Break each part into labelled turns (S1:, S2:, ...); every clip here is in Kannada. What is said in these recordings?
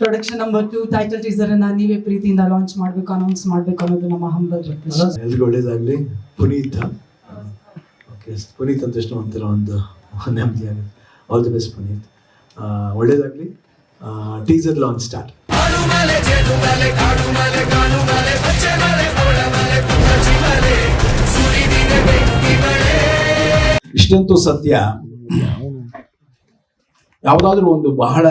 S1: Production number two title teaser ಅನ್ನ ನೀವೇ ಪ್ರೀತಿಯಿಂದ ಲಾಂಚ್ ಮಾಡಬೇಕು ಅನೌನ್ಸ್ ಮಾಡಬೇಕು ಅನ್ನೋದು ನಮ್ಮ ಹಂಬಲ್ ರಿಕ್ವೆಸ್ಟ್
S2: ಎಲ್ರಿಗೂ ಒಳ್ಳೇದಾಗಲಿ. ಪುನೀತ್. ಓಕೆ ಪುನೀತ್ ಅಂತ ಒಂಥರ ಒಂದು ನೆಮ್ಮದಿ ಆಗುತ್ತೆ. All the best Puneeth. ಒಳ್ಳೇದಾಗಲಿ. ಟೀಸರ್ ಲಾಂಚ್ ಸ್ಟಾರ್ಟ್
S3: ಇಷ್ಟಂತೂ ಸತ್ಯ. ಯಾವುದಾದ್ರೂ ಒಂದು ಬಹಳ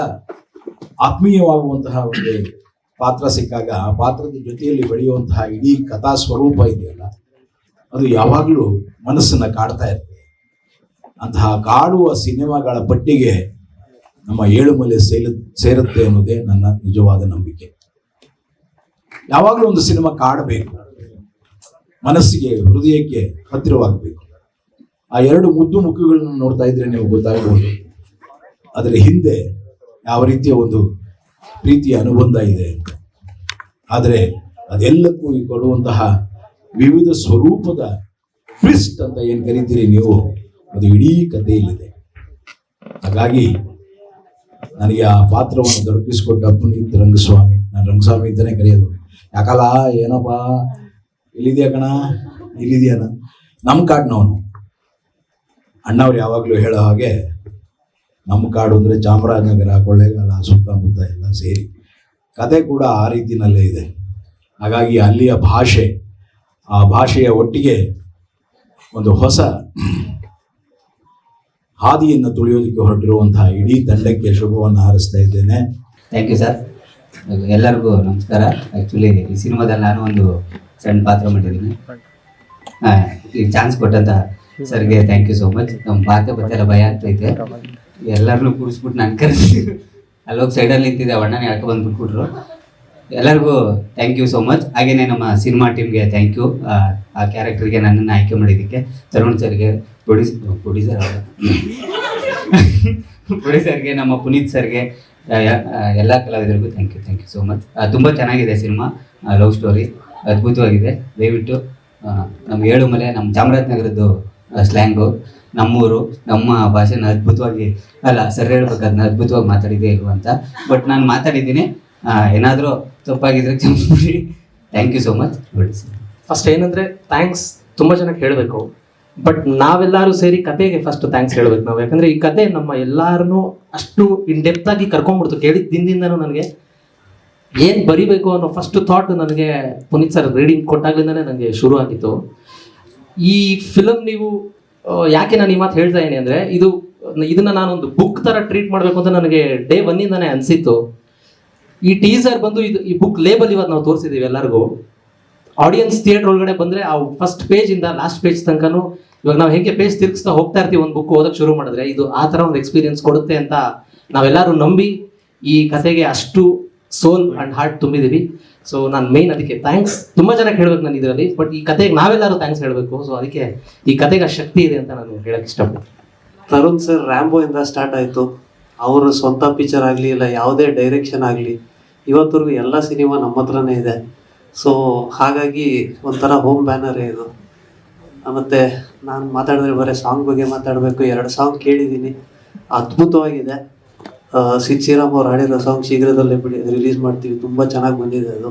S3: ಆತ್ಮೀಯವಾಗುವಂತಹ ಒಂದು ಪಾತ್ರ ಸಿಕ್ಕಾಗ ಆ ಪಾತ್ರದ ಜೊತೆಯಲ್ಲಿ ಬೆಳೆಯುವಂತಹ ಇಡೀ ಕಥಾ ಸ್ವರೂಪ ಇದೆಯಲ್ಲ, ಅದು ಯಾವಾಗಲೂ ಮನಸ್ಸನ್ನ ಕಾಡ್ತಾ ಇರ್ತದೆ ಅಂತಹ ಕಾಡುವ ಸಿನಿಮಾಗಳ ಪಟ್ಟಿಗೆ ನಮ್ಮ ಏಳುಮಲೆ ಸೇಲು, ಸೇರುತ್ತೆ ಅನ್ನೋದೇ ನನ್ನ ನಿಜವಾದ ನಂಬಿಕೆ. ಯಾವಾಗಲೂ ಒಂದು ಸಿನಿಮಾ ಕಾಡಬೇಕು. ಮನಸ್ಸಿಗೆ, ಹೃದಯಕ್ಕೆ ಹತ್ತಿರವಾಗಬೇಕು. ಆ ಎರಡು ಮುದ್ದು ಮುಖಗಳನ್ನು ನೋಡ್ತಾ ಇದ್ರೆ ನೀವು ಗೊತ್ತಾಗಬಹುದು ಅದರ ಹಿಂದೆ ಯಾವ ರೀತಿಯ ಒಂದು ಪ್ರೀತಿಯ ಅನುಬಂಧ ಇದೆ ಅಂತ. ಆದರೆ ಅದೆಲ್ಲಕ್ಕೂ ಈ ಕೊಡುವಂತಹ ವಿವಿಧ ಸ್ವರೂಪದ ಟ್ವಿಸ್ಟ್ ಅಂತ ಏನು ಕರಿತೀರಿ ನೀವು, ಅದು ಇಡೀ ಕಥೆಯಲ್ಲಿದೆ ಹಾಗಾಗಿ ನನಗೆ ಆ ಪಾತ್ರವನ್ನು ದೊರಕಿಸಿಕೊಟ್ಟ ಪುನೀತ್ ರಂಗಸ್ವಾಮಿ, ನಾನು ರಂಗಸ್ವಾಮಿ ಅಂತಲೇ ಕರೆಯೋದು. ಯಾಕಲ್ಲ, ಏನಪ್ಪ, ಇಲ್ಲಿದೆಯಾ ಕಣ? ಇಲ್ಲಿದೆಯಾ ನಮ್ಮ ಕಾಡ್ನವನು. ಅಣ್ಣವ್ರು ಯಾವಾಗಲೂ ಹೇಳೋ ಹಾಗೆ ನಮ್ಮ ಕಾಡು ಅಂದರೆ ಚಾಮರಾಜನಗರ, ಕೊಳ್ಳೇಗಾಲ, ಸುತ್ತಮುತ್ತ ಎಲ್ಲ ಸೇರಿ. ಕತೆ ಕೂಡ ಆ ರೀತಿಯಲ್ಲೇ ಇದೆ. ಹಾಗಾಗಿ ಅಲ್ಲಿಯ ಭಾಷೆ, ಆ ಭಾಷೆಯ ಒಟ್ಟಿಗೆ ಒಂದು ಹೊಸ ಹಾದಿಯನ್ನು ತುಳಿಯೋದಕ್ಕೆ ಹೊರಟಿರುವಂತಹ ಇಡೀ ತಂಡಕ್ಕೆ ಶುಭವನ್ನು ಹಾರಿಸ್ತಾ ಇದ್ದೇನೆ.
S4: ಥ್ಯಾಂಕ್ ಯು ಸರ್ ಎಲ್ಲರಿಗೂ ನಮಸ್ಕಾರ. ಆ್ಯಕ್ಚುಲಿ ಈ ಸಿನಿಮಾದಲ್ಲಿ ನಾನು ಒಂದು ಸಣ್ಣ ಪಾತ್ರ ಮಾಡಿದ್ದೀನಿ. ಈ ಚಾನ್ಸ್ ಕೊಟ್ಟಂತ ಸರ್ಗೆ ಥ್ಯಾಂಕ್ ಯು ಸೋ ಮಚ್ ನಮ್ಮ ಬತ್ತೆಲ್ಲ ಭಯ ಆಗ್ತೈತೆ ಎಲ್ಲರನ್ನೂ ಕೂರಿಸ್ಬಿಟ್ಟು ನಾನು ಕರೆಸಿ. ಅಲ್ಲೋಗಿ ಸೈಡಲ್ಲಿ ನಿಂತಿದ್ದೆ ಅಣ್ಣನ ಯಾಕೆ ಬಂದು ಬಿಟ್ಬಿಟ್ರು ಎಲ್ಲರಿಗೂ ಥ್ಯಾಂಕ್ ಯು ಸೋ ಮಚ್ ಹಾಗೆಯೇ ನಮ್ಮ ಸಿನಿಮಾ ಟೀಮ್ಗೆ ಥ್ಯಾಂಕ್ ಯು ಆ ಕ್ಯಾರೆಕ್ಟರ್ಗೆ ನನ್ನನ್ನು ಆಯ್ಕೆ ಮಾಡಿದ್ದಕ್ಕೆ. ತರುಣ್ ಸರ್ಗೆ ಪ್ರೊಡ್ಯೂಸ್ ಪ್ರೊಡ್ಯೂಸರ್ ಪ್ರೊಡ್ಯೂಸರ್ಗೆ ನಮ್ಮ ಪುನೀತ್ ಸರ್ಗೆ ಎಲ್ಲ ಕಲಾವಿದರಿಗೂ thank you thank you so much ತುಂಬ ಚೆನ್ನಾಗಿದೆ ಸಿನಿಮಾ ಲವ್ ಸ್ಟೋರಿ ಅದ್ಭುತವಾಗಿದೆ. ದಯವಿಟ್ಟು ನಮ್ಮ ನಮ್ಮ ಏಳುಮಲೆ ನಮ್ಮ ಚಾಮರಾಜನಗರದ್ದು ಸ್ಲ್ಯಾಂಗು ನಮ್ಮೂರು, ನಮ್ಮ ಭಾಷೆನ ಅದ್ಭುತವಾಗಿ, ಅಲ್ಲ ಸರ್ ಹೇಳ್ಬೇಕು ಅದನ್ನ ಅದ್ಭುತವಾಗಿ ಮಾತಾಡಿದೆ ಇಲ್ವ ಅಂತ. ಬಟ್ ನಾನು ಮಾತಾಡಿದ್ದೀನಿ. ಏನಾದರೂ ತಪ್ಪಾಗಿದ್ರೆ ಕ್ಷಮಿಸಿ thank you so much
S5: first ಏನಂದ್ರೆ ಥ್ಯಾಂಕ್ಸ್ ತುಂಬ ಜನಕ್ಕೆ ಹೇಳಬೇಕು. ಬಟ್ ನಾವೆಲ್ಲರೂ ಸೇರಿ ಕತೆಗೆ ಫಸ್ಟ್ ಥ್ಯಾಂಕ್ಸ್ ಹೇಳ್ಬೇಕು ನಾವು. ಯಾಕಂದ್ರೆ ಈ ಕತೆ ನಮ್ಮ ಎಲ್ಲಾರನ್ನೂ ಅಷ್ಟು ಇನ್ ಡೆಪ್ತ್ ಆಗಿ ಕರ್ಕೊಂಡ್ಬಿಡ್ತು. ಕೇಳಿದ ದಿನದಿಂದನೂ ನನಗೆ ಏನು ಬರಿಬೇಕು ಅನ್ನೋ ಫಸ್ಟ್ ಥಾಟ್ ನನಗೆ ಪುನೀತ್ ಸರ್ ರೀಡಿಂಗ್ ಕೊಟ್ಟಾಗ್ಲಿಂದನೇ ನನಗೆ ಶುರು ಆಗಿತ್ತು. ಈ ಫಿಲಮ್ ನೀವು ಯಾಕೆ ನಾನು ಈ ಮಾತು ಹೇಳ್ತಾ ಇದ್ದೀನಿ ಅಂದರೆ ಇದು, ಇದನ್ನ ನಾನೊಂದು ಬುಕ್ ತರ ಟ್ರೀಟ್ ಮಾಡಬೇಕು ಅಂತ ನನಗೆ ಡೇ ಒನ್ನಿಂದನೇ ಅನಿಸಿತ್ತು. ಈ ಟೀಸರ್ ಬಂದು ಇದು, ಈ ಬುಕ್ ಲೇಬಲ್ ಇವತ್ತು ನಾವು ತೋರಿಸಿದೀವಿ ಎಲ್ಲರಿಗೂ. ಆಡಿಯನ್ಸ್ ಥಿಯೇಟರ್ ಒಳಗಡೆ ಬಂದರೆ ಆ ಫಸ್ಟ್ ಪೇಜಿಂದ ಲಾಸ್ಟ್ ಪೇಜ್ ತನಕನೂ ಇವಾಗ ನಾವು ಹೇಗೆ ಪೇಜ್ ತಿರ್ಗಿಸ್ತಾ ಹೋಗ್ತಾ ಇರ್ತೀವಿ ಒಂದು ಬುಕ್ ಓದಕ್ಕೆ ಶುರು ಮಾಡಿದ್ರೆ, ಇದು ಆ ಥರ ಒಂದು ಎಕ್ಸ್ಪೀರಿಯನ್ಸ್ ಕೊಡುತ್ತೆ ಅಂತ ನಾವೆಲ್ಲರೂ ನಂಬಿ ಈ ಕಥೆಗೆ ಅಷ್ಟು ಸೋಲ್ ಅಂಡ್ ಹಾರ್ಟ್ ತುಂಬಿದೀವಿ. ಸೊ ನಾನು ಮೇನ್ ಅದಕ್ಕೆ ಥ್ಯಾಂಕ್ಸ್ ತುಂಬ ಜನಕ್ಕೆ ಹೇಳ್ಬೇಕು ನಾನು ಇದರಲ್ಲಿ ಬಟ್ ಈ ಕತೆಗೆ ನಾವೆಲ್ಲರೂ ಥ್ಯಾಂಕ್ಸ್ ಹೇಳಬೇಕು. ಸೊ ಅದಕ್ಕೆ ಈ ಕತೆಗೆ ಆ ಶಕ್ತಿ ಇದೆ ಅಂತ ನಾನು ಹೇಳಕ್ ಇಷ್ಟಪಡ್ತೀನಿ.
S6: ತರುಣ್ ಸರ್ ರ್ಯಾಂಬೋ ಇಂದ ಸ್ಟಾರ್ಟ್ ಆಯಿತು. ಅವರ ಸ್ವಂತ ಪಿಕ್ಚರ್ ಆಗಲಿ, ಇಲ್ಲ ಯಾವುದೇ ಡೈರೆಕ್ಷನ್ ಆಗಲಿ ಇವತ್ತರೆಗೂ ಎಲ್ಲ ಸಿನಿಮಾ ನಮ್ಮ ಹತ್ರನೇ ಇದೆ. ಸೊ ಹಾಗಾಗಿ ಒಂಥರ ಹೋಮ್ ಬ್ಯಾನರೇ ಇದು. ಮತ್ತು ನಾನು ಮಾತಾಡಿದ್ರೆ ಬರೀ ಸಾಂಗ್ ಬಗ್ಗೆ ಮಾತಾಡಬೇಕು. ಎರಡು ಸಾಂಗ್ ಕೇಳಿದ್ದೀನಿ. ಅದ್ಭುತವಾಗಿದೆ. ಶ್ರೀರಾಮ್ ಅವ್ರು ಹಾಡಿರೋ ಸಾಂಗ್ ಶೀಘ್ರದಲ್ಲೇ ಬಿಡಿ. ರಿಲೀಸ್ ಮಾಡ್ತೀವಿ. ತುಂಬ ಚೆನ್ನಾಗಿ ಬಂದಿದೆ ಅದು.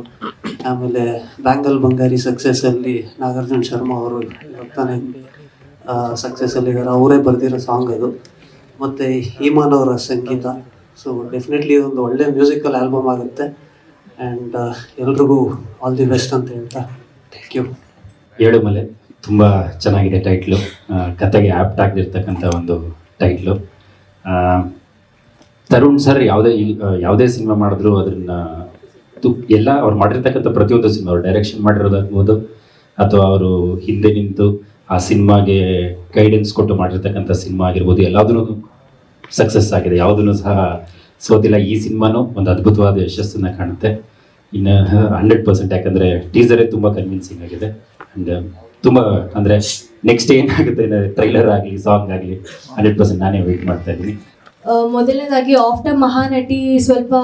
S6: ಆಮೇಲೆ ಬ್ಯಾಂಗಲ್ ಬಂಗಾರಿ ಸಕ್ಸಸ್ಸಲ್ಲಿ ನಾಗಾರ್ಜುನ ಶರ್ಮಾ ಅವರು ತಾನೇ ಸಕ್ಸಸ್ ಅಲ್ಲಿದ್ದಾರೆ ಅವರೇ ಬರೆದಿರೋ ಸಾಂಗ್ ಅದು. ಮತ್ತು ಹೀಮಾನ್ ಅವರ ಸಂಗೀತ. ಸೊ ಡೆಫಿನೆಟ್ಲಿ ಇದೊಂದು ಒಳ್ಳೆ ಮ್ಯೂಸಿಕಲ್ ಆಲ್ಬಮ್ ಆಗುತ್ತೆ. ಆ್ಯಂಡ್ ಎಲ್ರಿಗೂ ಆಲ್ ದಿ ಬೆಸ್ಟ್ ಅಂತ ಹೇಳ್ತಾ ಥ್ಯಾಂಕ್ ಯು
S7: ಏಳುಮಲೆ ತುಂಬ ಚೆನ್ನಾಗಿದೆ ಟೈಟ್ಲು ಕತೆಗೆ ಆ್ಯಪ್ಟ್ ಆಗಿರ್ತಕ್ಕಂಥ ಒಂದು ಟೈಟ್ಲು ತರುಣ್ ಸರ್ ಯಾವುದೇ ಯಾವುದೇ ಸಿನಿಮಾ ಮಾಡಿದ್ರು ಅದನ್ನ ಎಲ್ಲ ಅವ್ರು ಮಾಡಿರ್ತಕ್ಕಂಥ ಪ್ರತಿಯೊಂದು ಸಿನಿಮಾ, ಅವ್ರು ಡೈರೆಕ್ಷನ್ ಮಾಡಿರೋದಾಗ್ಬೋದು, ಅಥವಾ ಅವರು ಹಿಂದೆ ನಿಂತು ಆ ಸಿನಿಮಾಗೆ ಗೈಡೆನ್ಸ್ ಕೊಟ್ಟು ಮಾಡಿರ್ತಕ್ಕಂಥ ಸಿನಿಮಾ ಆಗಿರ್ಬೋದು ಎಲ್ಲದೂ ಸಕ್ಸಸ್ ಆಗಿದೆ. ಯಾವುದನ್ನು ಸಹ ಸೋತಿಲ್ಲ. ಈ ಸಿನಿಮಾನು ಒಂದು ಅದ್ಭುತವಾದ ಯಶಸ್ಸನ್ನು ಕಾಣುತ್ತೆ. ಇನ್ನು ಹಂಡ್ರೆಡ್ ಪರ್ಸೆಂಟ್ ಯಾಕಂದರೆ ಟೀಸರೇ ತುಂಬ ಕನ್ವಿನ್ಸಿಂಗ್ ಆಗಿದೆ. ಆ್ಯಂಡ್ ತುಂಬ ಅಂದರೆ ನೆಕ್ಸ್ಟ್ ಏನಾಗುತ್ತೆ ಟ್ರೈಲರ್ ಆಗಲಿ ಸಾಂಗ್ ಆಗಲಿ ಹಂಡ್ರೆಡ್ ಪರ್ಸೆಂಟ್ ನಾನೇ ವೆಯ್ಟ್ ಮಾಡ್ತಾ ಇದ್ದೀನಿ.
S8: ಮೊದಲನೇದಾಗಿ ಆಫ್ಟರ್ ಮಹಾನಟಿ ಸ್ವಲ್ಪ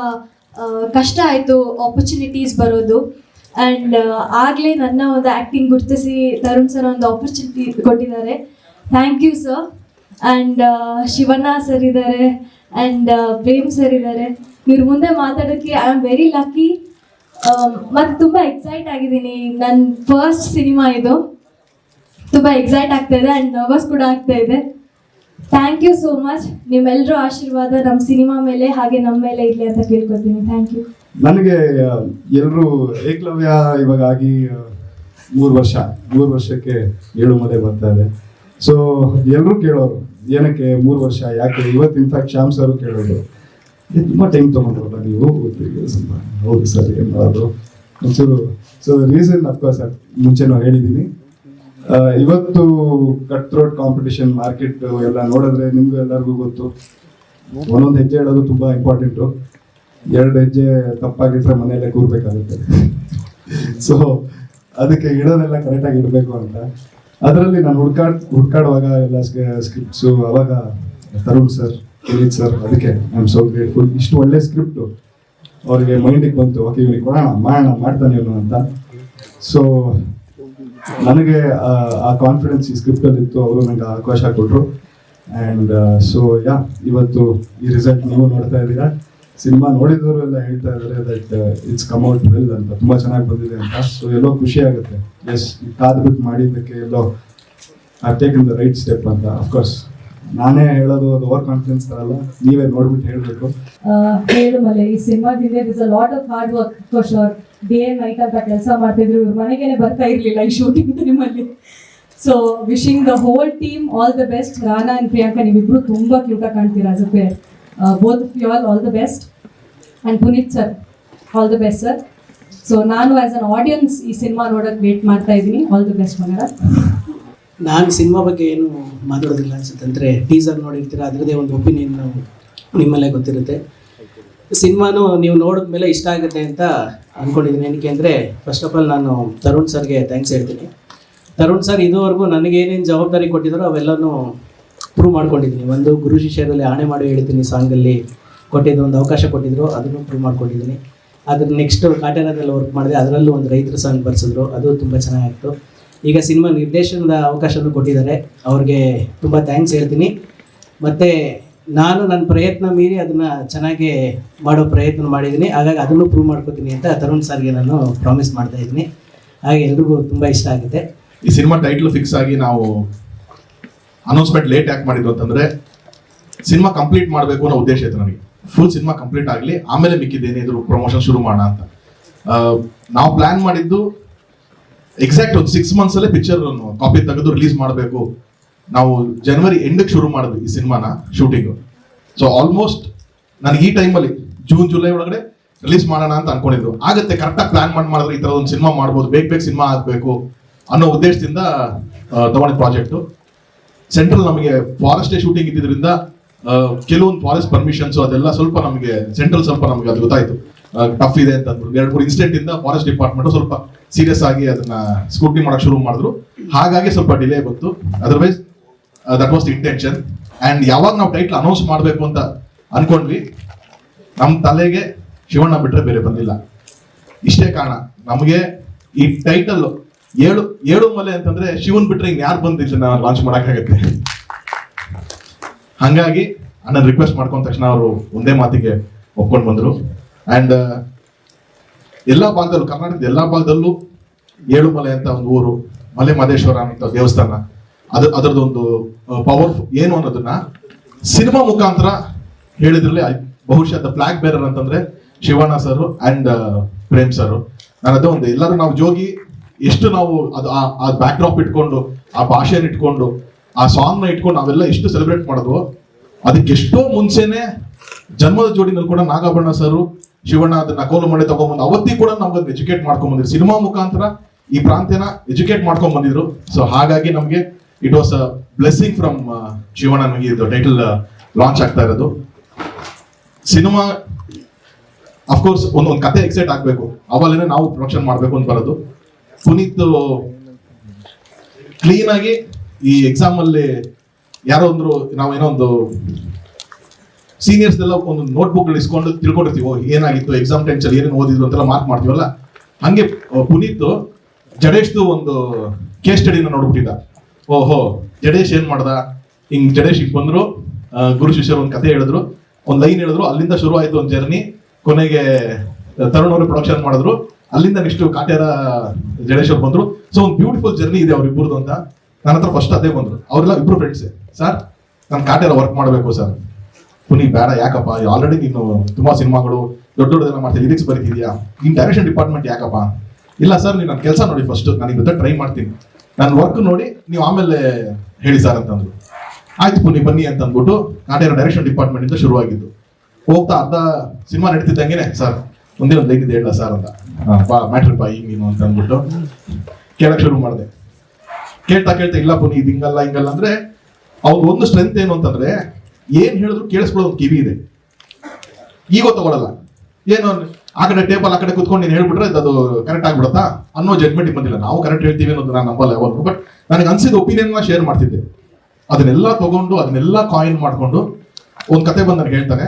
S8: ಕಷ್ಟ ಆಯಿತು ಆಪರ್ಚುನಿಟೀಸ್ ಬರೋದು. ಆ್ಯಂಡ್ ಆಗಲೇ ನನ್ನ ಒಂದು ಆ್ಯಕ್ಟಿಂಗ್ ಗುರುತಿಸಿ ತರುಣ್ ಸರ್ ಒಂದು ಆಪರ್ಚುನಿಟಿ ಕೊಟ್ಟಿದ್ದಾರೆ. Thank you sir and Shivanna sir ಇದ್ದಾರೆ. ಆ್ಯಂಡ್ ಪ್ರೇಮ್ ಸರ್ ಇದ್ದಾರೆ. ಇವ್ರ ಮುಂದೆ ಮಾತಾಡೋಕ್ಕೆ ಐ ಆಮ್ ವೆರಿ ಲಕ್ಕಿ ಮತ್ತು ತುಂಬ ಎಕ್ಸೈಟ್ ಆಗಿದ್ದೀನಿ. ನನ್ನ ಫಸ್ಟ್ ಸಿನಿಮಾ ಇದು. ತುಂಬ ಎಕ್ಸೈಟ್ ಆಗ್ತಾ ಇದೆ. ಆ್ಯಂಡ್ ನರ್ವಸ್ ಕೂಡ ಆಗ್ತಾ ಇದೆ. ಥ್ಯಾಂಕ್ ಯು ಸೋ ಮಚ್ ನಿಮ್ಮೆಲ್ಲರೂ ಆಶೀರ್ವಾದ ನಮ್ಮ ಸಿನಿಮಾ ಮೇಲೆ ಹಾಗೆ ನಮ್ಮ ಮೇಲೆ ಇರಲಿ ಅಂತ ಕೇಳ್ಕೊತೀನಿ. ಥ್ಯಾಂಕ್ ಯು
S9: ನನಗೆ ಎಲ್ಲರೂ ಏಕಲವ್ಯ ಇವಾಗ ಆಗಿ ಮೂರು ವರ್ಷ, ಮೂರು ವರ್ಷಕ್ಕೆ ಏಳು ಮದೆ ಬರ್ತಾ ಇದೆ. ಸೊ ಎಲ್ಲರೂ ಕೇಳೋರು, ಏನಕ್ಕೆ ಮೂರು ವರ್ಷ, ಯಾಕೆ ಇವತ್ತು ಇನ್ಫ್ಯಾಕ್ಟ್ ಶ್ಯಾಮ್ ಸರ್ ಕೇಳೋದು? ತುಂಬ ಟೈಮ್ ತೊಗೊಂಡ್ರಲ್ಲ ನೀವು? ಸ್ವಲ್ಪ ಹೌದು ಸರ್, ಏನು ಮಾಡೋದು? ಒಂಚೂರು ಸೊ ರೀಸನ್ ಅಫ್ಕೋರ್ಸ್ ಮುಂಚೆನೂ ಹೇಳಿದ್ದೀನಿ ಇವತ್ತು ಕಟ್ ಥ್ರೋಟ್ ಕಾಂಪಿಟೇಷನ್ ಮಾರ್ಕೆಟ್ ಎಲ್ಲ ನೋಡಿದ್ರೆ ನಿಮ್ಗೂ ಎಲ್ಲರಿಗೂ ಗೊತ್ತು. ಒಂದೊಂದು ಹೆಜ್ಜೆ ಇಡೋದು ತುಂಬ ಇಂಪಾರ್ಟೆಂಟು ಎರಡು ಹೆಜ್ಜೆ ತಪ್ಪಾಗಿಟ್ರೆ ಮನೆಯಲ್ಲೇ ಕೂರ್ಬೇಕಾಗುತ್ತೆ. ಸೊ ಅದಕ್ಕೆ ಇಡೋದೆಲ್ಲ ಕರೆಕ್ಟಾಗಿ ಇಡಬೇಕು ಅಂತ. ಅದರಲ್ಲಿ ನಾನು ಹುಡ್ಕಾಡ್, ಹುಡ್ಕಾಡುವಾಗ ಎಲ್ಲ ಸ್ಕ್ರಿಪ್ಟ್ಸು ಅವಾಗ ತರುಣ್ ಸರ್ ಪುನೀತ್ ಸರ್ ಅದಕ್ಕೆ ಐ ಆಮ್ ಗ್ರೇಟ್ಫುಲ್ ಇಷ್ಟು ಒಳ್ಳೆ ಸ್ಕ್ರಿಪ್ಟು ಅವರಿಗೆ ಮೈಂಡಿಗೆ ಬಂತು. ಓಕೆ ಇವನಿಗೆ ಕೊಡೋಣ, ಮಾಡೋಣ, ಮಾಡ್ತಾನೆ ಇವನು ಅಂತ. ಸೊ ನನಗೆ, ಆ- ಕಾನ್ಫಿಡೆನ್ಸ್ ಈ ಸ್ಕ್ರಿಪ್ಟಲ್ಲಿ ಇತ್ತು ಅವರು ನನಗೆ ಅವಕಾಶ ಕೊಟ್ಟರು ಆ್ಯಂಡ್ ಸೊ ಯಾ ಇವತ್ತು ಈ ರಿಸಲ್ಟ್ ನೀವು ನೋಡ್ತಾ ಇದ್ದೀರಾ. ಸಿನಿಮಾ ನೋಡಿದವರು ಎಲ್ಲ ಹೇಳ್ತಾ ಇದ್ದಾರೆ that it's come out well ಅಂತ. ತುಂಬಾ ಚೆನ್ನಾಗಿ ಬಂದಿದೆ ಅಂತ. ಸೊ ಎಲ್ಲೋ ಖುಷಿ ಆಗುತ್ತೆ. ಎಸ್ ಕಾದ್ಬಿಟ್ಟು ಮಾಡಿದ್ದಕ್ಕೆ ಎಲ್ಲೋ I taken the right step ಅಂತ. ಅಫ್ಕೋರ್ಸ್ ನಾನೇ ಹೇಳೋದು ಅದು ಓವರ್ ಕಾನ್ಫಿಡೆನ್ಸ್ ತರಲ್ಲ ನೀವೇ ನೋಡ್ಬಿಟ್ಟು ಹೇಳಬೇಕು.
S1: ಹೇಳು ಈ ಸಿನಿಮಾದಿಂದ is a lot of hard work for sure day night ಅಂತ ಕೆಲಸ ಮಾಡ್ತಿದ್ರು, ಇವ್ರ ಮನೆಗೇನೆ ಬರ್ತಾ ಇರ್ಲಿಲ್ಲ ಈ ಶೂಟಿಂಗ್ ಟೈಮಲ್ಲಿ so wishing the whole team all the best Rana and Priyanka, ನೀವಿಬ್ರು ತುಂಬಾ ಕ್ಯೂಟ್ ಆಗಿ ಕಾಣ್ತೀರಾ as both you all all the best and Puneeth sir all the best sir so ನಾನು ಆಸ್ ಅನ್ ಆಡಿಯನ್ಸ್ ಈ ಸಿನಿಮಾ ನೋಡೋಕೆ ವೇಟ್ ಮಾಡ್ತಾ ಇದ್ದೀನಿ. ಆಲ್ ದ ಬೆಸ್ಟ್ ಮಗರ
S10: ನಾನು ಸಿನಿಮಾ ಬಗ್ಗೆ ಏನು ಮಾತಾಡೋದಿಲ್ಲ ಅನ್ಸುತ್ತೆ. ಅಂದರೆ ಟೀಸರ್ ನೋಡಿರ್ತೀರ ಅದರದೇ ಒಂದು ಒಪಿನಿಯನ್ ನಿಮ್ಮಲ್ಲೇ ಗೊತ್ತಿರುತ್ತೆ. ಸಿನಿಮಾನು ನೀವು ನೋಡಿದ್ಮೇಲೆ ಇಷ್ಟ ಆಗುತ್ತೆ ಅಂತ ಅಂದ್ಕೊಂಡಿದ್ದೀನಿ ಏನಕ್ಕೆ ಅಂದರೆ ಫಸ್ಟ್ ಆಫ್ ಆಲ್ ನಾನು ತರುಣ್ ಸರ್ಗೆ ಥ್ಯಾಂಕ್ಸ್ ಹೇಳ್ತೀನಿ. ತರುಣ್ ಸರ್ ಇದುವರೆಗೂ ನನಗೆ ಏನೇನು ಜವಾಬ್ದಾರಿ ಕೊಟ್ಟಿದ್ದಾರೋ ಅವೆಲ್ಲನೂ ಪ್ರೂವ್ ಮಾಡ್ಕೊಂಡಿದ್ದೀನಿ. ಒಂದು ಗುರು ಶಿಷ್ಯರಲ್ಲಿ ಆಣೆ ಮಾಡಿ ಹೇಳ್ತೀನಿ ಸಾಂಗಲ್ಲಿ ಕೊಟ್ಟಿದ್ದು ಒಂದು ಅವಕಾಶ ಕೊಟ್ಟಿದ್ರು, ಅದನ್ನು ಪ್ರೂವ್ ಮಾಡ್ಕೊಂಡಿದ್ದೀನಿ. ಅದ್ರ ನೆಕ್ಸ್ಟ್ ಕಾಟೇರದಲ್ಲಿ ವರ್ಕ್ ಮಾಡಿದೆ, ಅದರಲ್ಲೂ ಒಂದು ರೈತರ ಸಾಂಗ್ ಬರ್ಸಿದ್ರು, ಅದು ತುಂಬ ಚೆನ್ನಾಗಿತ್ತು. ಈಗ ಸಿನಿಮಾ ನಿರ್ದೇಶನದ ಅವಕಾಶನೂ ಕೊಟ್ಟಿದ್ದಾರೆ. ಅವ್ರಿಗೆ ತುಂಬ ಥ್ಯಾಂಕ್ಸ್ ಹೇಳ್ತೀನಿ. ಮತ್ತು ನಾನು ನನ್ನ ಪ್ರಯತ್ನ ಮೀರಿ ಅದನ್ನು ಚೆನ್ನಾಗಿ ಮಾಡೋ ಪ್ರಯತ್ನ ಮಾಡಿದ್ದೀನಿ. ಹಾಗಾಗಿ ಅದನ್ನು ಪ್ರೂವ್ ಮಾಡ್ಕೋತೀನಿ ಅಂತ ತರುಣ್ ಸರ್ಗೆ ನಾನು ಪ್ರಾಮಿಸ್ ಮಾಡ್ತಾ ಇದ್ದೀನಿ. ಹಾಗೆ ಎಲ್ರಿಗೂ ತುಂಬ ಇಷ್ಟ ಆಗಿದೆ
S11: ಈ ಸಿನಿಮಾ ಟೈಟ್ಲ್ ಫಿಕ್ಸ್ ಆಗಿ ನಾವು ಅನೌನ್ಸ್ಮೆಂಟ್ ಲೇಟ್ ಯಾಕೆ ಮಾಡಿದ್ರು ಅಂತಂದ್ರೆ ಸಿನಿಮಾ ಕಂಪ್ಲೀಟ್ ಮಾಡಬೇಕು ಅನ್ನೋ ಉದ್ದೇಶ ಇತ್ತು ನನಗೆ ಫುಲ್ ಸಿನಿಮಾ ಕಂಪ್ಲೀಟ್ ಆಗಲಿ, ಆಮೇಲೆ ಮಿಕ್ಕಿದ್ದೇನಿದ್ರು ಪ್ರಮೋಷನ್ ಶುರು ಮಾಡೋಣ ಅಂತ. ನಾವು ಪ್ಲಾನ್ ಮಾಡಿದ್ದು ಎಕ್ಸಾಕ್ಟ್ ಒಂದು ಸಿಕ್ಸ್ ಮಂತ್ಸಲ್ಲೇ ಪಿಕ್ಚರ್ ಕಾಪಿ ತೆಗೆದು ರಿಲೀಸ್ ಮಾಡಬೇಕು. ನಾವು ಜನವರಿ ಎಂಡಕ್ಕೆ ಶುರು ಮಾಡಿದ್ವಿ ಈ ಸಿನಿಮಾನ ಶೂಟಿಂಗು ಸೊ ಆಲ್ಮೋಸ್ಟ್ ನನಗೆ ಈ ಟೈಮಲ್ಲಿ ಜೂನ್ ಜುಲೈ ಒಳಗಡೆ ರಿಲೀಸ್ ಮಾಡೋಣ ಅಂತ ಅನ್ಕೊಂಡಿದ್ರು. ಆಗತ್ತೆ ಕರೆಕ್ಟಾಗಿ ಪ್ಲಾನ್ ಮಾಡಿ ಮಾಡಿದ್ರೆ ಈ ಥರ ಒಂದು ಸಿನಿಮಾ ಮಾಡ್ಬೋದು. ಬೇಗ ಬೇಗ ಸಿನಿಮಾ ಆಗಬೇಕು ಅನ್ನೋ ಉದ್ದೇಶದಿಂದ ತಗೊಂಡಿದ್ದ ಪ್ರಾಜೆಕ್ಟು ಸೆಂಟ್ರಲ್ ನಮಗೆ ಫಾರೆಸ್ಟ್ ಶೂಟಿಂಗ್ ಇದ್ದಿದ್ರಿಂದ ಆ, ಕೆಲವೊಂದು ಫಾರೆಸ್ಟ್ ಪರ್ಮಿಷನ್ಸ್ ಅದೆಲ್ಲ ಸ್ವಲ್ಪ ನಮಗೆ ಸೆಂಟ್ರಲ್ ಸ್ವಲ್ಪ ನಮಗೆ ಅದು ಗೊತ್ತಾಯ್ತು. ಟಫ್ ಇದೆ ಅಂತ ಅಂದ್ಬಿಟ್ಟು. ಎರಡು ಮೂರು ಇನ್ಸಿಡೆಂಟ್ ಇಂದ ಫಾರೆಸ್ಟ್ ಡಿಪಾರ್ಟ್ಮೆಂಟ್ ಸ್ವಲ್ಪ ಸೀರಿಯಸ್ ಆಗಿ ಅದನ್ನ ಸ್ಕೂಟಿ ಮಾಡಕ್ ಶುರು ಮಾಡಿದ್ರು. ಹಾಗಾಗಿ ಸ್ವಲ್ಪ ಡಿಲೇ ಬಂತು. Otherwise that was the intention and ಯಾವಾಗ ನಾವು ಟೈಟ್ಲ್ ಅನೌನ್ಸ್ ಮಾಡಬೇಕು ಅಂತ ಅಂದ್ಕೊಂಡ್ವಿ ನಮ್ಮ ತಲೆಗೆ ಶಿವಣ್ಣ ಬಿಟ್ಟರೆ ಬೇರೆ ಬಂದಿಲ್ಲ. ಇಷ್ಟೇ ಕಾರಣ, ನಮಗೆ ಈ ಟೈಟಲ್ ಏಳು ಏಳು ಮಲೆ ಅಂತಂದ್ರೆ ಶಿವನ್ ಬಿಟ್ರೆ ಇನ್ ಯಾರು ಬಂದು ಇದನ್ನ ಲಾಂಚ್ ಮಾಡೋಕ್ಕಾಗತ್ತೆ? ಹಂಗಾಗಿ ಅಣ್ಣನ ರಿಕ್ವೆಸ್ಟ್ ಮಾಡ್ಕೊಂಡ ತಕ್ಷಣ ಅವರು ಒಂದೇ ಮಾತಿಗೆ ಒಪ್ಕೊಂಡು ಬಂದರು. ಆ್ಯಂಡ್ ಎಲ್ಲ ಭಾಗದಲ್ಲೂ, ಕರ್ನಾಟಕದ ಎಲ್ಲ ಭಾಗದಲ್ಲೂ ಏಳುಮಲೆ ಅಂತ ಒಂದು ಊರು, ಮಲೆ ಮಹದೇಶ್ವರ ಅಂತ ದೇವಸ್ಥಾನ. ಅದ್ರ ಅದರದೊಂದು ಪವರ್ ಏನು ಅನ್ನೋದನ್ನ ಸಿನಿಮಾ ಮುಖಾಂತರ ಹೇಳಿದ್ರಲ್ಲಿ ಬಹುಶಃ ದ ಫ್ಲಾಗ್ ಬೇರರ್ ಅಂತಂದ್ರೆ Shivanna sir and Prem sir. ನಾನು ಅದೇ ಒಂದು, ಎಲ್ಲರೂ ನಾವು ಜೋಗಿ ಎಷ್ಟು ನಾವು ಅದು ಆ- ಬ್ಯಾಕ್ ಡ್ರಾಪ್ ಇಟ್ಕೊಂಡು, ಆ ಭಾಷೆನ ಇಟ್ಕೊಂಡು, ಆ ಸಾಂಗ್ನ ಇಟ್ಕೊಂಡು ನಾವೆಲ್ಲ ಎಷ್ಟು ಸೆಲೆಬ್ರೇಟ್ ಮಾಡಿದ್ವು, ಅದಕ್ಕೆ ಎಷ್ಟೋ ಮುಂಚೆನೆ ಜನ್ಮದ ಜೋಡಿನಲ್ಲಿ ಕೂಡ ನಾಗಾಭರಣ ಸರ್, ಶಿವಣ್ಣ ಅದನ್ನ ಕೋಲು ಮಾಡಿ ತಗೊಂಡ್ಬಂದು ಅವತ್ತಿ ಕೂಡ ನಮ್ಗೆ ಎಜುಕೇಟ್ ಮಾಡ್ಕೊಂಡ್ ಬಂದಿದ್ರು ಸಿನಿಮಾ ಮುಖಾಂತರ ಈ ಪ್ರಾಂತ್ಯನ ಎಜುಕೇಟ್ ಮಾಡ್ಕೊಂಡ್ ಬಂದಿದ್ರು ಸೊ ಹಾಗಾಗಿ ನಮ್ಗೆ it was a blessing from ಜೀವನ ನನಗೆ ಇದು ಟೈಟಲ್ ಲಾಂಚ್ ಆಗ್ತಾ ಇರೋದು. ಸಿನಿಮಾ ಅಫ್ಕೋರ್ಸ್ ಒಂದೊಂದು ಕತೆ ಎಕ್ಸೈಟ್ ಆಗಬೇಕು. ಅವಾಗಲೇ ನಾವು ಪ್ರೊಡಕ್ಷನ್ ಮಾಡಬೇಕು ಅಂತ ಬರೋದು. ಪುನೀತ್ ಕ್ಲೀನ್ ಆಗಿ ಈ ಎಕ್ಸಾಮ್ ಅಲ್ಲಿ ಯಾರೋ ಒಂದು ನಾವೇನೋ ಒಂದು ಸೀನಿಯರ್ಸ್ ಎಲ್ಲ ಒಂದು ನೋಟ್ಬುಕ್ ಇಸ್ಕೊಂಡು ತಿಳ್ಕೊಂಡಿರ್ತೀವಿ ಏನಾಗಿತ್ತು ಎಕ್ಸಾಮ್ ಟೆನ್ಷನ್ ಏನೇನು ಓದಿದ್ರು ಅಂತೆಲ್ಲ ಮಾರ್ಕ್ ಮಾಡ್ತೀವಲ್ಲ, ಹಂಗೆ, ಪುನೀತ್, ಜಡೇಶ್ದು ಒಂದು ಕೇಸ್ ಸ್ಟಡಿನ ನೋಡ್ಬಿಟ್ಟಿದ್ದ. ಓಹೋ, ಜಡೇಶ್ ಏನ್ ಮಾಡ್ದ? ಹಿಂಗ್ ಜಡೇಶ್ ಹಿಂಗ್ ಬಂದ್ರು ಗುರು ಶಿಷ್ಯರು ಒಂದು ಕಥೆ ಹೇಳಿದ್ರು, ಒಂದು ಲೈನ್ ಹೇಳಿದ್ರು, ಅಲ್ಲಿಂದ ಶುರು ಆಯ್ತು ಒಂದು ಜರ್ನಿ ಕೊನೆಗೆ ತರುಣ್ ಅವರು ಪ್ರೊಡಕ್ಷನ್ ಮಾಡಿದ್ರು. ಅಲ್ಲಿಂದ ನೆಕ್ಸ್ಟ್ ಕಾಟ್ಯಾರ ಜಡೇಶ್ವರ್ ಬಂದ್ರು. ಸೊ ಒಂದು ಬ್ಯೂಟಿಫುಲ್ ಜರ್ನಿ ಇದೆ ಅವ್ರಿಬ್ಬರದು ಅಂತ. ನನ್ನ ಹತ್ರ ಫಸ್ಟ್ ಅದೇ ಬಂದ್ರು. ಅವರೆಲ್ಲ ಇಬ್ರು ಫ್ರೆಂಡ್ಸ್ ಸರ್ ನಾನು ಕಾಟ್ಯಾರ ವರ್ಕ್ ಮಾಡಬೇಕು ಸರ್ ಪುನಿ ಬೇಡ, ಯಾಕಪ್ಪ? ಆಲ್ರೆಡಿ ನೀನು ತುಂಬಾ ಸಿನಿಮಾಗಳು ದೊಡ್ಡ ದೊಡ್ಡದೆಲ್ಲ ಮಾಡ್ತೀನಿ ಲಿರಿಕ್ಸ್ ಬರೀತಿದ್ಯಾ? ನೀನು ಡೈರೆಕ್ಷನ್ ಡಿಪಾರ್ಟ್ಮೆಂಟ್ ಯಾಕಪ್ಪ? ಇಲ್ಲ ಸರ್ ನೀನು ನನ್ನ ಕೆಲಸ ನೋಡಿ ಫಸ್ಟ್ ನಾನು ಇವತ್ತು ಟ್ರೈ ಮಾಡ್ತೀನಿ. ನನ್ನ ವರ್ಕ್ ನೋಡಿ ನೀವು ಆಮೇಲೆ ಹೇಳಿ ಸರ್ ಅಂತಂದ್ರು. ಆಯ್ತು ಪುನಿ, ಬನ್ನಿ ಅಂತ ಅಂದ್ಬಿಟ್ಟು ನಾಟೇರ ಡೈರೆಕ್ಷನ್ ಡಿಪಾರ್ಟ್ಮೆಂಟ್ ಇಂದ ಶುರುವಾಗಿದ್ದು. ಹೋಗ್ತಾ ಅರ್ಧ ಸಿನಿಮಾ ನಡೀತಿದ್ದಂಗೆನೆ ಸರ್ ಒಂದೇ ಒಂದು ಲೈನ್ ಇದೆ, ಹೇಳ ಸರ್ ಅಂತ. ಬಾ ಮ್ಯಾಟ್ರಿ ಬಾ, ಈಗ ನೀನು ಅಂತ ಅಂದ್ಬಿಟ್ಟು ಕೇಳಕ್ ಶುರು ಮಾಡಿದೆ. ಕೇಳ್ತಾ ಕೇಳ್ತಾ, ಇಲ್ಲ ಪುನಿ, ಇದು ಹಿಂಗಲ್ಲ ಹಿಂಗಲ್ಲ ಅಂದ್ರೆ ಅವ್ರ ಒಂದು ಸ್ಟ್ರೆಂತ್ ಏನು ಅಂತಂದ್ರೆ ಏನ್ ಹೇಳಿದ್ರು ಕೇಳಿಸ್ಕೊಳ್ಳೋ ಕಿವಿ ಇದೆ. ಈಗೋ ತಗೊಳಲ್ಲ. ಏನು ಆ ಕಡೆ ಟೇಬಲ್ ಆ ಕಡೆ ಕುತ್ಕೊಂಡು ನೀನು ಹೇಳ್ಬಿಟ್ರೆ ಅದು ಕರೆಕ್ಟ್ ಆಗ್ಬಿಡುತ್ತಾ? ಅನ್ನೋ ಜಡ್ಮೆಂಟ್ ಬಂದಿಲ್ಲ. ನಾವು ಕರೆಕ್ಟ್ ಹೇಳ್ತೀವಿ ಅನ್ನೋದು ನಾನು ನಂಬಲ್ಲ ಯಾವಾಗ ಬಟ್ ನನಗೆ ಅನ್ಸಿದ ಒಪಿನಿಯನ್ ಶೇರ್ ಮಾಡ್ತಿದ್ದೆ. ಅದನ್ನೆಲ್ಲ ತಗೊಂಡು, ಅದನ್ನೆಲ್ಲ ಕಾಯಿನ್ ಮಾಡಿಕೊಂಡು ಒಂದು ಕತೆ ಬಂದು ನನಗೆ ಹೇಳ್ತಾನೆ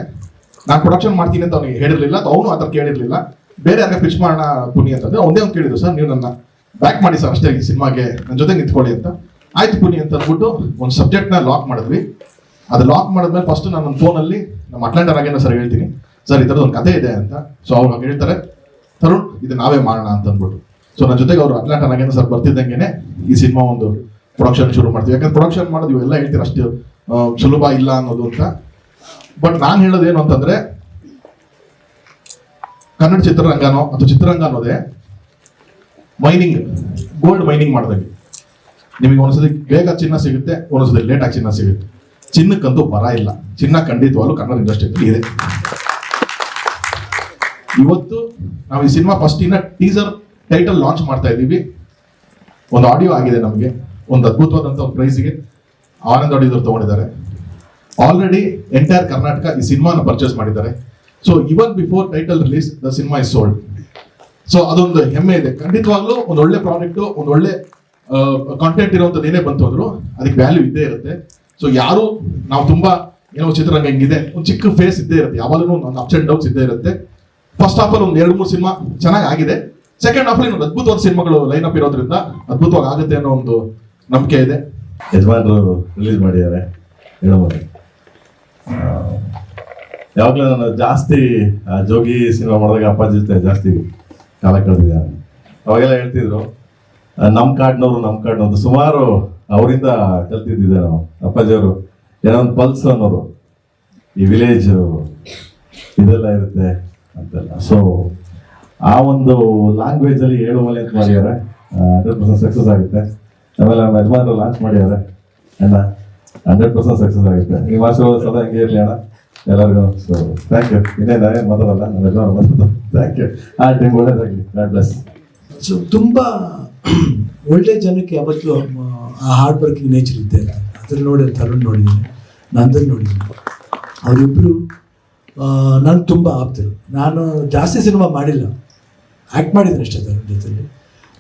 S11: ನಾನು ಪ್ರೊಡಕ್ಷನ್ ಮಾಡ್ತೀನಿ ಅಂತ ಅವನಿಗೆ ಹೇಳಿರ್ಲಿಲ್ಲ. ಅವನು ಆ ಥರ ಕೇಳಿರ್ಲಿಲ್ಲ. ಬೇರೆ ಯಾರಿಗೆ ಪಿಚ್ ಮಾಡೋಣ ಪುನಿ ಅಂತಂದ್ರೆ ಒಂದೇ ಒಂದು ಕೇಳಿದ್ರು, ಸರ್, ನೀವು ನನ್ನ ಬ್ಯಾಕ್ ಮಾಡಿ ಸರ್ ಅಷ್ಟೇ ಸಿನಿಮಾಗೆ. ನನ್ನ ಜೊತೆ ನಿಂತ್ಕೊಳ್ಳಿ ಅಂತ. ಆಯ್ತು ಪುನಿ ಅಂತ ಅಂದ್ಬಿಟ್ಟು ಒಂದು ಸಬ್ಜೆಕ್ಟ್ನ ಲಾಕ್ ಮಾಡಿದ್ವಿ. ಅದು ಲಾಕ್ ಮಾಡಿದ್ಮೇಲೆ ಫಸ್ಟ್ ನಾನು ನನ್ನ ಫೋನಲ್ಲಿ ನಮ್ಮ ಅಟ್ಲಾಂಟರ್ ಆಗೇನೋ ಸರ್ ಹೇಳ್ತೀನಿ. ಸರ್, ಈ ಥರದ್ದು ಒಂದು ಕತೆ ಇದೆ ಅಂತ. ಸೊ ಅವ್ರು ಹಂಗೆ ಹೇಳ್ತಾರೆ, ತರುಣ್ ಇದು ನಾವೇ ಮಾಡೋಣ ಅಂತ ಅಂದ್ಬಿಟ್ಟು. ಸೊ ನನ್ನ ಜೊತೆಗೆ ಅವರು ಅಟ್ಲಾಂಟ ನಾಗೇಂದ್ರ ಸರ್ ಬರ್ತಿದ್ದಂಗೆನೆ ಈ ಸಿನಿಮಾ ಒಂದು ಪ್ರೊಡಕ್ಷನ್ ಶುರು ಮಾಡ್ತೀವಿ. ಯಾಕಂದ್ರೆ ಪ್ರೊಡಕ್ಷನ್ ಮಾಡೋದು ಇವೆಲ್ಲ ಹೇಳ್ತೀರ ಅಷ್ಟು ಸುಲಭ ಇಲ್ಲ ಅನ್ನೋದು ಅಂತ. ಬಟ್ ನಾನು ಹೇಳೋದು ಏನು ಅಂತಂದ್ರೆ, ಕನ್ನಡ ಚಿತ್ರರಂಗನೋ ಅಥವಾ ಚಿತ್ರರಂಗ ಅನ್ನೋದೇ ಮೈನಿಂಗ್ ಗೋಲ್ಡ್ ಮೈನಿಂಗ್ ಮಾಡಿದಂಗೆ. ನಿಮಗೆ ಒಂದ್ಸತಿ ಬೇಗ ಚಿನ್ನ ಸಿಗುತ್ತೆ ಒಂದೊಂದ್ಸತಿ ಲೇಟಾಗಿ ಚಿನ್ನ ಸಿಗುತ್ತೆ. ಚಿನ್ನಕ್ಕಂತೂ ಬರ ಇಲ್ಲ. ಚಿನ್ನ ಖಂಡಿತವಾಗ್ಲೂ ಕನ್ನಡ ಇಂಡಸ್ಟ್ರಿ ಇದೆ. ಇವತ್ತು ನಾವು ಈ ಸಿನಿಮಾ ಫಸ್ಟ್ ಇನ್ನ ಟೀಸರ್ ಟೈಟಲ್ ಲಾಂಚ್ ಮಾಡ್ತಾ ಇದ್ದೀವಿ. ಒಂದು ಆಡಿಯೋ ಆಗಿದೆ ನಮಗೆ, ಒಂದು ಅದ್ಭುತವಾದಂಥ ಒಂದು ಪ್ರೈಸ್ಗೆ ಆನಂದ್ ಆಡಿಯೋರು ತಗೊಂಡಿದ್ದಾರೆ. ಆಲ್ರೆಡಿ ಎಂಟೈರ್ ಕರ್ನಾಟಕ ಈ ಸಿನಿಮಾನ ಪರ್ಚೇಸ್ ಮಾಡಿದ್ದಾರೆ. So even before title release the cinema is sold so ಅದೊಂದು ಹೆಮ್ಮೆ ಇದೆ. ಖಂಡಿತವಾಗ್ಲೂ ಒಂದು ಒಳ್ಳೆ ಪ್ರಾಡಕ್ಟ್ ಒಂದು ಒಳ್ಳೆ ಕಾಂಟೆಂಟ್ ಇರೋವಂಥದ್ದು ಏನೇ ಬಂತು ಅಂದ್ರು ಅದಕ್ಕೆ ವ್ಯಾಲ್ಯೂ ಇದ್ದೇ ಇರುತ್ತೆ. ಸೊ ಯಾರು, ನಾವು ತುಂಬಾ ಏನೋ ಚಿತ್ರರಂಗ ಹೆಂಗಿದೆ, ಒಂದು ಚಿಕ್ಕ ಫೇಸ್ ಇದ್ದೇ ಇರುತ್ತೆ. ಯಾವಾಗಲೂ ಒಂದು ಅಪ್ಸ್ ಅಂಡ್ ಡೌನ್ಸ್ ಇದ್ದೇ ಇರುತ್ತೆ. ಫಸ್ಟ್ ಆಫ್ ಆಲ್ ಒಂದು ಎರಡು ಮೂರು ಸಿನಿಮಾ ಚೆನ್ನಾಗಿ ಆಗಿದೆ ಸೆಕೆಂಡ್ ಆಫ್ ಒಂದು ಅದ್ಭುತವಾದ ಸಿನಿಮಾಗಳು ಲೈನ್ ಅಪ್ ಇರೋದ್ರಿಂದ ಅದ್ಭುತವಾಗಿ ಆಗುತ್ತೆ ಅನ್ನೋ ಒಂದು ನಂಬಿಕೆ ಇದೆ.
S12: ಯಜಮಾನರು ರಿಲೀಸ್ ಮಾಡಿದ್ದಾರೆ. ಹೇಳಬಹುದು ಯಾವಾಗಲೂ ನಾನು ಜಾಸ್ತಿ ಜೋಗಿ ಸಿನಿಮಾ ಮಾಡಿದಾಗ ಅಪ್ಪಾಜಿ ಜೊತೆ ಜಾಸ್ತಿ ಕಾಲ ಕಳೆದಿದ್ದಾರೆ ಅವಾಗೆಲ್ಲ ಹೇಳ್ತಿದ್ರು ನಮ್ಮ ಕಾಡ್ನವರು ನಮ್ಮ ಕಾಡ್ನವ್ರು ಸುಮಾರು ಅವರಿಂದ ಕಲ್ತಿದ್ದಿದ್ದೆ ನಾವು. ಅಪ್ಪಾಜಿಯವರು ಏನೋ ಒಂದು ಪಲ್ಸ್ ಅನ್ನೋರು. ಈ ವಿಲೇಜ್ ಇದೆಲ್ಲ ಇರುತ್ತೆ. ಅಂತೆಲ್ಲ ಸೊ ಆ ಒಂದು ಲ್ಯಾಂಗ್ವೇಜ್ ಅಲ್ಲಿ ಏಳು ಮಲೆ ಅಂತ ಮಾಡಿದ್ದಾರೆ ಹಂಡ್ರೆಡ್ ಪರ್ಸೆಂಟ್ ಸಕ್ಸಸ್ ಆಗುತ್ತೆ. ಆಮೇಲೆ ನಮ್ಮ ಯಜಮಾನರು ಲಾಂಚ್ ಮಾಡಿದ್ದಾರೆ. ಅಣ್ಣ ಹಂಡ್ರೆಡ್ ಪರ್ಸೆಂಟ್ ಸಕ್ಸಸ್ ಆಗುತ್ತೆ. ನಿಮ್ಮ ಆಶೀರ್ವಾದ ಸದಾ ಹಂಗೆ ಇರಲಿ ಅಣ್ಣ. ಎಲ್ಲರಿಗೂ ಸೊ ಥ್ಯಾಂಕ್ ಯು ಇನ್ನೇನು ಏನು ಮಾತಾಡಲ್ಲ? ನಮ್ಮ ಯಜಮಾನ ಥ್ಯಾಂಕ್ ಯು ಆ ಟೈಮ್ ಒಳ್ಳೇದಾಗಲಿ ಗಾಡ್ ಬ್ಲೆಸ್
S2: ಸೊ ತುಂಬ ಒಳ್ಳೆ ಜನಕ್ಕೆ ಯಾವತ್ತೂ ಆ ಹಾರ್ಡ್ ವರ್ಕಿಂಗ್ ನೇಚರ್ ಇದ್ದೇ ಅದನ್ನ ನೋಡಿ ತರುಣ್ ನೋಡಿದ್ದೀನಿ. ನಂದನ್ ನೋಡಿದ್ದೀನಿ. ಅವರಿಬ್ಬರು ನಾನು ತುಂಬ ಆಪ್ತರು ನಾನು ಜಾಸ್ತಿ ಸಿನಿಮಾ ಮಾಡಿಲ್ಲ. ಆ್ಯಕ್ಟ್ ಮಾಡಿದ್ದೀನಿ ಅಷ್ಟೇ ತರುಣ್ ಜೊತೆಲಿ.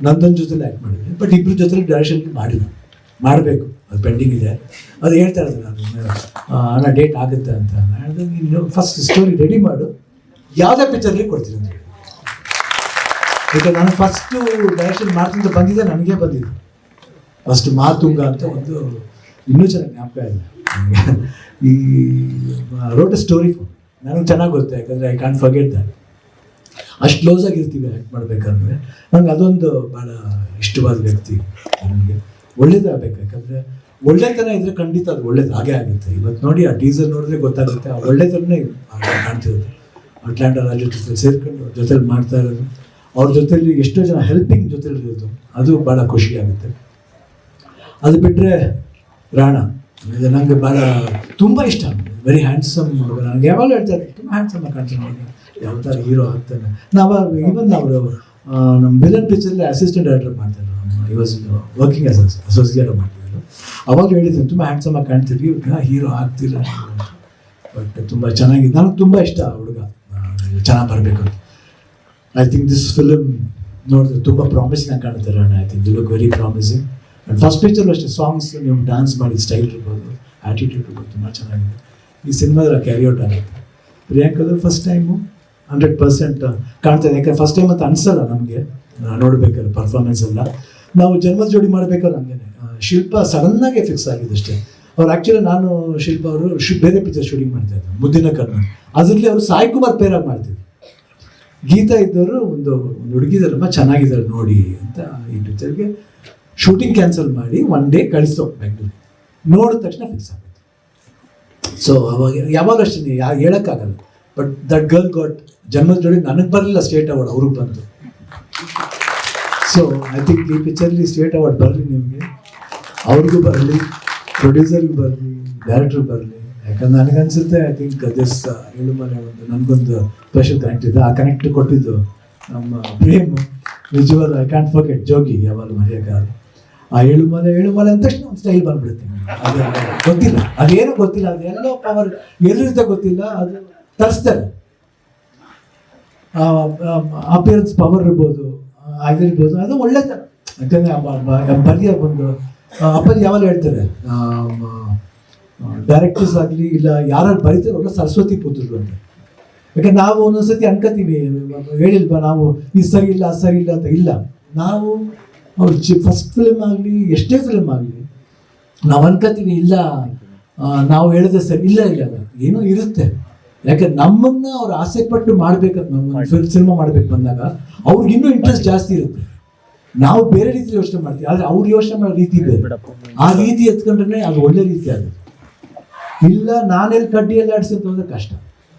S2: ನಂದನ್ ಜೊತೆಲಿ ಆ್ಯಕ್ಟ್ ಮಾಡಿದ್ದೀನಿ. ಬಟ್ ಇಬ್ಬರ ಜೊತೆಲಿ ಡೈರೆಕ್ಷನ್ ಮಾಡಿಲ್ಲ. ಮಾಡಬೇಕು. ಅದು ಪೆಂಡಿಂಗ್ ಇದೆ. ಅದು ಹೇಳ್ತಾ ಇರೋದು ನಾನು. ಹಣ ಡೇಟ್ ಆಗುತ್ತೆ ಅಂತ. ಹೇಳಿದೆ ನೀನು ಫಸ್ಟ್ ಸ್ಟೋರಿ ರೆಡಿ ಮಾಡು. ಯಾವುದೇ ಪಿಕ್ಚರ್ಲಿ ಕೊಡ್ತೀನಿ ಅಂತ ಹೇಳಿ. ಈಗ ನಾನು ಫಸ್ಟು ಡೈರೆಕ್ಷನ್ ಮಾಡ್ತಿದ್ದ ಬಂದಿದ್ದೆ ನನಗೆ ಬಂದಿದ್ದು ಫಸ್ಟ್ ಮಾತುಂಗ ಅಂತ ಒಂದು ಇನ್ನೂ ಚೆನ್ನಾಗಿ ಜ್ಞಾಪಕ ಇದೆ ಈ ರೋಟ್ ಸ್ಟೋರಿ ನನಗೆ ಚೆನ್ನಾಗಿ ಗೊತ್ತೆ, ಯಾಕಂದರೆ ಐ ಕ್ಯಾನ್ ಫರ್ಗೆಟ್ ದಟ್ ಅಷ್ಟು ಕ್ಲೋಸ್ ಇರ್ತೀವಿ ಆ್ಯಕ್ಟ್ ಮಾಡಬೇಕಂದ್ರೆ. ನಂಗೆ ಅದೊಂದು ಭಾಳ ಇಷ್ಟವಾದ ವ್ಯಕ್ತಿ ನನಗೆ. ಒಳ್ಳೇದಾಗಬೇಕು ಯಾಕಂದರೆ ಒಳ್ಳೆತನ ಇದ್ರೆ ಖಂಡಿತ ಅದು ಒಳ್ಳೇದು ಹಾಗೆ ಆಗುತ್ತೆ. ಇವತ್ತು ನೋಡಿ ಆ ಟೀಸರ್ ನೋಡಿದ್ರೆ ಗೊತ್ತಾಗುತ್ತೆ, ಆ ಒಳ್ಳೆತನೇ ಕಾಣ್ತಿರೋದು ಅಟ್ಲಾಂಟ ರಾಜ್ಯ ಜೊತೆ ಸೇರ್ಕೊಂಡು ಜೊತೆಲಿ ಮಾಡ್ತಾ ಇರೋದು. ಅವ್ರ ಜೊತೆಲಿ ಎಷ್ಟೋ ಜನ ಹೆಲ್ಪಿಂಗ್ ಜೊತೆಲಿ ಇರೋದು. ಅದು ಭಾಳ ಖುಷಿ ಆಗುತ್ತೆ. ಅದು ಬಿಟ್ಟರೆ ರಾಣ ಇದು ನನಗೆ ಭಾಳ ತುಂಬ ಇಷ್ಟ ವೆರಿ ಹ್ಯಾಂಡ್ಸಮ್ ಹುಡುಗ. ನನಗೆ ಯಾವಾಗಲೂ ಹೇಳ್ತಾರೆ ತುಂಬ ಹ್ಯಾಂಡ್ಸಮ್ ಕಾಣ್ತಾನೆ ಹುಡುಗ. ಯಾವ ಥರ ಹೀರೋ ಆಗ್ತಾನೆ. ನಾವು ಇವನ್ ಅವರು ನಮ್ಮ ವಿಲನ್ ಪಿಕ್ಚರ್ಲಿ ಅಸಿಸ್ಟೆಂಟ್ ಡೈರೆಕ್ಟರ್ ಮಾಡ್ತಾರೆ I was working as associate ಮಾಡ್ತಿದ್ರು. ಅವಾಗ ಹೇಳಿದ್ರು, ತುಂಬ ಹ್ಯಾಂಡ್ಸಮ್ ಆಗಿ ಕಾಣ್ತಿದ್ವಿ ಹೀರೋ ಆಗ್ತಿಲ್ಲ ಬಟ್ ತುಂಬ ಚೆನ್ನಾಗಿದೆ ನನಗೆ ತುಂಬ ಇಷ್ಟ ಹುಡುಗ. ಚೆನ್ನಾಗಿ ಬರಬೇಕು ಐ ಥಿಂಕ್ ದಿಸ್ ಫಿಲಮ್ ನೋಡಿದ್ರೆ ತುಂಬ ಪ್ರಾಮಿಸಿಂಗ್ ಆಗಿ ಕಾಣುತ್ತೆ Rana I think you look very promising first picture ಅಷ್ಟೇ ಸಾಂಗ್ಸ್ ನೀವು ಡ್ಯಾನ್ಸ್ ಮಾಡಿ ಸ್ಟೈಲ್ ಇರ್ಬೋದು ಆ್ಯಟಿಟ್ಯೂಡ್ ಇರ್ಬೋದು ತುಂಬ ಚೆನ್ನಾಗಿದೆ. ಈ ಸಿನಿಮಾದಲ್ಲಿ ಕ್ಯಾರಿ ಔಟ್ ಆಗುತ್ತೆ. ಪ್ರಿಯಾಂಕದಲ್ಲಿ ಫಸ್ಟ್ ಟೈಮು ಹಂಡ್ರೆಡ್ ಪರ್ಸೆಂಟ್ ಕಾಣ್ತಾ ಇದೆ. ಯಾಕಂದ್ರೆ ಫಸ್ಟ್ ಟೈಮ್ ಅಂತ ಅನಿಸಲ್ಲ ನಮಗೆ. ನೋಡಬೇಕಾದ್ರೆ ಪರ್ಫಾರ್ಮೆನ್ಸ್ ಎಲ್ಲ. ನಾವು ಜನ್ಮದ ಜೋಡಿ ಮಾಡಬೇಕಾದ್ರೆ ಹಂಗೇನೆ. ಶಿಲ್ಪ ಸಡನ್ನಾಗೆ ಫಿಕ್ಸ್ ಆಗಿದೆ ಅಷ್ಟೇ. ಅವ್ರು ಆ್ಯಕ್ಚುಲಿ ನಾನು, ಶಿಲ್ಪ ಅವರು ಬೇರೆ ಪಿಕ್ಚರ್ ಶೂಟಿಂಗ್ ಮಾಡ್ತಾ ಇದ್ದರು ಮುದ್ದಿನ ಕರ್ಣ ಅದರಲ್ಲಿ ಅವರು ಸಾಯಿ ಕುಮಾರ್ ಪೇರಾಗಿ ಮಾಡ್ತಿದ್ರು. ಗೀತಾ ಇದ್ದವರು ಒಂದು ಒಂದು ಹುಡುಗಿದಾರಮ್ಮ ಚೆನ್ನಾಗಿದ್ದಾರೆ ನೋಡಿ ಅಂತ ಈ ಪಿಕ್ಚರ್ಗೆ ಶೂಟಿಂಗ್ ಕ್ಯಾನ್ಸಲ್ ಮಾಡಿ ಒನ್ ಡೇ ಕಳಿಸ್ತು ಬೆಂಗಳೂರು ನೋಡಿದ ತಕ್ಷಣ ಫಿಕ್ಸ್ ಆಗುತ್ತೆ ಸೊ ಅವಾಗ ಯಾವಾಗ ಅಷ್ಟೇ ಹೇಳೋಕ್ಕಾಗಲ್ಲ. ಬಟ್ ದಟ್ ಗರ್ಲ್ ಗಾಟ್ ಜನ್ಮದ ಜೋಡಿ ನನಗೆ ಬರಲಿಲ್ಲ ಸ್ಟೇಟ್ ಅವಾರ್ಡ್ ಅವ್ರಿಗೆ ಬಂತು. ಸೊ ಐ ಥಿಂಕ್ ಈ ಪಿಕ್ಚರ್ಲಿ ಸ್ಟೇಟ್ ಅವಾರ್ಡ್ ಬರಲಿ ನಿಮಗೆ. ಅವ್ರಿಗೂ ಬರಲಿ ಪ್ರೊಡ್ಯೂಸರ್ಗೆ ಬರಲಿ ಡೈರೆಕ್ಟ್ರಿಗೆ ಬರಲಿ. ಯಾಕಂದ್ರೆ ನನಗನ್ಸುತ್ತೆ ಐ ಥಿಂಕ್ ದಿಸ್ ಏಳು ಮನೆ ಒಂದು ನನಗೊಂದು ಸ್ಪೆಷಲ್ ಕನೆಕ್ಟ್ ಇದೆ ಆ ಕನೆಕ್ಟ್ ಕೊಟ್ಟಿದ್ದು ನಮ್ಮ ಪ್ರೇಮ್. ನಿಜವಾದ ಐ ಕ್ಯಾಂಟ್ ಫರ್ಗೆಟ್ ಜೋಗಿ ಯಾವಾಗ ಮರೆಯೋಕ್ಕಾಗಲ್ಲ. ಆ ಏಳುಮಲೆ ಏಳುಮಲೆ ಏಳು ಮಲೆ ಅಂದ ತಕ್ಷಣ ಒಂದು ಸ್ಟೈಲ್ ಬಂದ್ಬಿಡುತ್ತೆ. ಅದು ಗೊತ್ತಿಲ್ಲ. ಅದೇನು ಗೊತ್ತಿಲ್ಲ. ಅದೆಲ್ಲೋ ಪವರ್ ಎಲ್ಲಿರುತ್ತೆ ಗೊತ್ತಿಲ್ಲ. ಅದು ತರಿಸ್ತಾರೆ. ಅಪಿಯರೆನ್ಸ್ ಪವರ್ ಇರ್ಬೋದು ಆಗಿರ್ಬೋದು. ಅದು ಒಳ್ಳೆತನ ಯಾಕಂದರೆ ಬರಿಯ ಒಂದು ಅಪ್ಪಾಜಿ ಯಾವಾಗ ಹೇಳ್ತಾರೆ ಡೈರೆಕ್ಟರ್ಸ್ ಆಗಲಿ ಇಲ್ಲ ಯಾರು ಬರೀತಾರೆ ಅವ್ರ ಸರಸ್ವತಿ ಪುತ್ರರು ಅಂತ. ಯಾಕಂದ್ರೆ ನಾವು ಒಂದೊಂದ್ಸತಿ ಅನ್ಕೋತೀವಿ ಹೇಳಿಲ್ವಾ, ನಾವು ಇದು ಸರಿ ಇಲ್ಲ ಅದು ಸರಿ ಇಲ್ಲ ಅಂತ. ಇಲ್ಲ. ನಾವು ಅವ್ರ ಜಿ ಫಸ್ಟ್ ಫಿಲ್ಮ್ ಆಗಲಿ ಎಷ್ಟೇ ಫಿಲ್ಮ್ ಆಗಲಿ ನಾವು ಅನ್ಕೋತೀವಿ ಇಲ್ಲ ನಾವು ಹೇಳಿದ್ರೆ ಸರಿ ಇಲ್ಲ ಇಲ್ಲ. ಏನೋ ಇರುತ್ತೆ. ಯಾಕೆ ನಮ್ಮನ್ನ ಅವ್ರು ಆಸೆ ಪಟ್ಟು ಮಾಡ್ಬೇಕಂತ ನಮ್ಮ ಸಿನಿಮಾ ಮಾಡ್ಬೇಕು ಬಂದಾಗ ಅವ್ರಿಗೆ ಇನ್ನೂ ಇಂಟ್ರೆಸ್ಟ್ ಜಾಸ್ತಿ ಇರುತ್ತೆ. ನಾವು ಬೇರೆ ರೀತಿ ಯೋಚನೆ ಮಾಡ್ತೀವಿ ಆದ್ರೆ ಅವ್ರು ಯೋಚನೆ ಮಾಡೋ ರೀತಿ ಬೇರೆ ಆ ರೀತಿ ಎತ್ಕೊಂಡ್ರೆ ಅದು ಒಳ್ಳೆ ರೀತಿ ಆಗುತ್ತೆ. ಇಲ್ಲ ನಾನೆಲ್ಲಿ ಕಡ್ಡಿಯಲ್ಲಿ ಆಡಿಸಿ ಅಂತ ಹೋದ್ರೆ ಕಷ್ಟ.